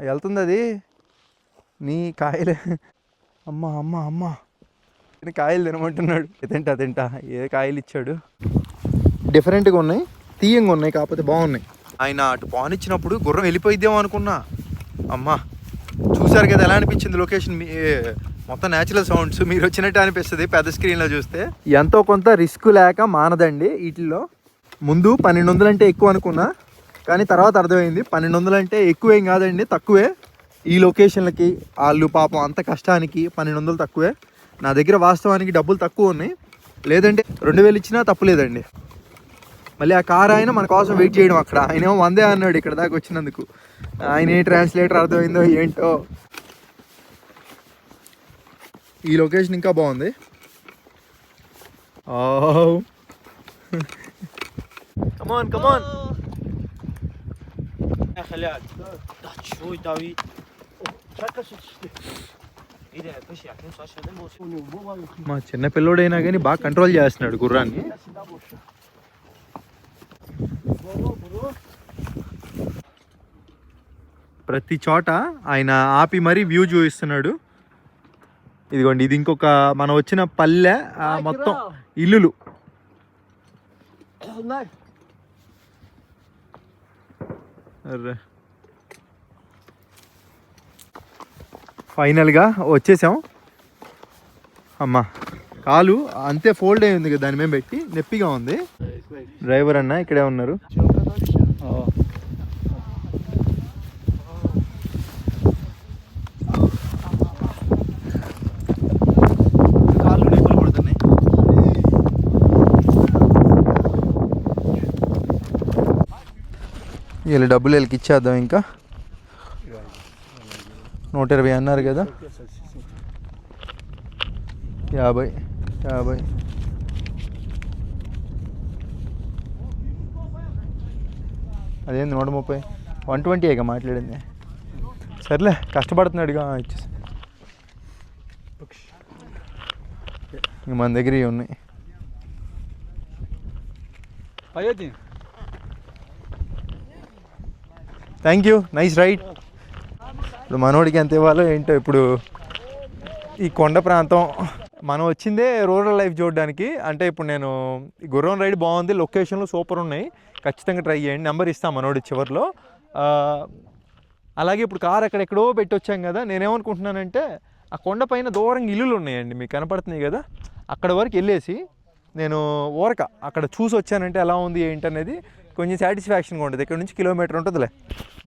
వెళ్తుంది అది నీ కాయలే. అమ్మ అమ్మ అమ్మ. నేను కాయలు తినమంటున్నాడు. తింటా తింటా. ఏ కాయలు ఇచ్చాడు? డిఫరెంట్గా ఉన్నాయి. తీయంగా ఉన్నాయి కాకపోతే బాగున్నాయి. ఆయన అటు పానిచ్చినప్పుడు గుర్రం వెళ్ళిపోయిద్దేమో అనుకున్నా. అమ్మా చూసారు కదా ఎలా అనిపించింది లొకేషన్? మీ మొత్తం న్యాచురల్ సౌండ్స్ మీరు వచ్చినట్టు అనిపిస్తుంది పెద్ద స్క్రీన్లో చూస్తే. ఎంతో కొంత రిస్క్ లేక మానదండి వీటిల్లో. ముందు పన్నెండు వందలు అంటే ఎక్కువ అనుకున్నా. కానీ తర్వాత అర్థమైంది పన్నెండు వందలు అంటే ఎక్కువేం కాదండి తక్కువే. ఈ లొకేషన్లకి వాళ్ళు పాపం అంత కష్టానికి పన్నెండు వందలు తక్కువే. నా దగ్గర వాస్తవానికి డబ్బులు తక్కువ ఉన్నాయి. లేదంటే రెండు వేలు ఇచ్చినా తప్పులేదండి. మళ్ళీ ఆ కార్ ఆయన మన కోసం వెయిట్ చేయడం అక్కడ. ఆయనేమో వందే అన్నాడు ఇక్కడ దాకా వచ్చినందుకు. ఆయన ఏ ట్రాన్స్లేటర్ అర్థమైందో ఏంటో. ఈ లొకేషన్ ఇంకా బాగుంది. కమాన్ కమాన్ helal. Da మా చిన్న పిల్లోడైనా కానీ బాగా కంట్రోల్ చేస్తున్నాడు గుర్రాన్ని. ప్రతి చోట ఆయన ఆపి మరీ వ్యూ చూపిస్తున్నాడు. ఇదిగోండి ఇది ఇంకొక మనం వచ్చిన పల్లె మొత్తం ఇల్లులు. అర్రే. ఫైనల్గా వచ్చేసాం. అమ్మా కాలు అంతే ఫోల్డ్ అయి ఉంది కదా దాని మేము పెట్టి నొప్పిగా ఉంది. డ్రైవర్ అన్న ఇక్కడే ఉన్నారు. పడుతున్నాయి. వీళ్ళు డబ్బులు వీళ్ళకి ఇచ్చేద్దాం ఇంకా. నూట ఇరవై అన్నారు కదా. యాభై యాభై. అదేంది నూట ముప్పై? వన్ ట్వంటీ అయ్యా మాట్లాడింది? సర్లే కష్టపడుతున్నాడుగా ఇచ్చేసి. మన దగ్గర ఇవి ఉన్నాయి. థ్యాంక్ యూ నైస్ రైట్ ఇప్పుడు మనోడికి ఎంత ఇవ్వాలో ఏంటో ఇప్పుడు ఈ కొండ ప్రాంతం. మనం వచ్చిందే రూరల్ లైఫ్ చూడడానికి. అంటే ఇప్పుడు నేను ఈ గుర్రం రైడ్ బాగుంది లొకేషన్లు సూపర్ ఉన్నాయి. ఖచ్చితంగా ట్రై చేయండి. నెంబర్ ఇస్తాను మనోడి చివరిలో. అలాగే ఇప్పుడు కార్ ఎక్కడెక్కడో పెట్టి వచ్చాం కదా. నేనేమనుకుంటున్నానంటే ఆ కొండ పైన దూరంగా ఇల్లులు ఉన్నాయండి. మీకు కనపడుతున్నాయి కదా. అక్కడ వరకు వెళ్ళేసి నేను ఊరక అక్కడ చూసి వచ్చానంటే ఎలా ఉంది ఏంటనేది కొంచెం సాటిస్ఫాక్షన్గా ఉంటుంది. ఇక్కడ నుంచి కిలోమీటర్ ఉంటుందిలే.